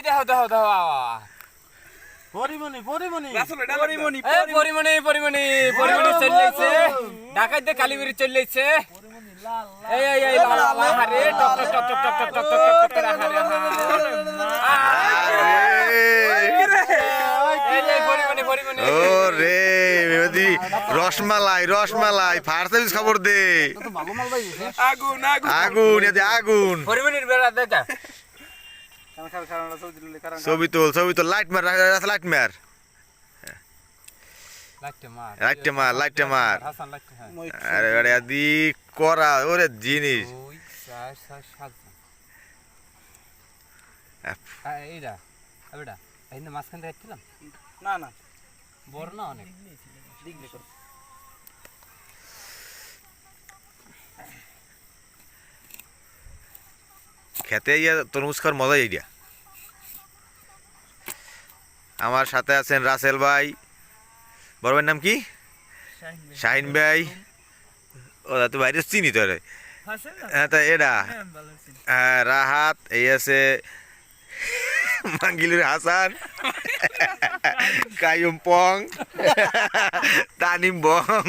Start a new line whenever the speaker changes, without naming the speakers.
এই দেখো দেখো দেখো
পরিমণি পরিমণি
পরিমণি
পরিমণি পরিমণি কালীবাড়ি এই এই এই টক টক টক টক টক টক টক টক টক
রসমালাই রসমালাই ফায়ার সার্ভিস খবর দে
আগুন আগুন
আগুন আগুন
পরিমণির বেড়া দেখা
ছবি তোল ছবি তোল লাইট মার লাইট মার।
লাইটটা মার
লাইটটা মার
হ্যাঁ।
আরে আরে আদি করা ওরে জিনিস।
দুই চার ছয় সাত
আপ।
এইটা এইটা এই মাঝখান থেকে দিলাম
না না।
বড় না অনেক?
খেতে ইয়া তরমুজ খাওয়ার মজাই এইটা আমার সাথে আছেন রাসেল ভাই। বড় ভাইয়ের নাম কি? শাহিন ভাই। ও তো বাইরে চিনি তো হ্যাঁ তা এডা। হ্যাঁ রাহাত এই আছে মাঙ্গিলুর হাসান কায়ুম পং তানিম বং।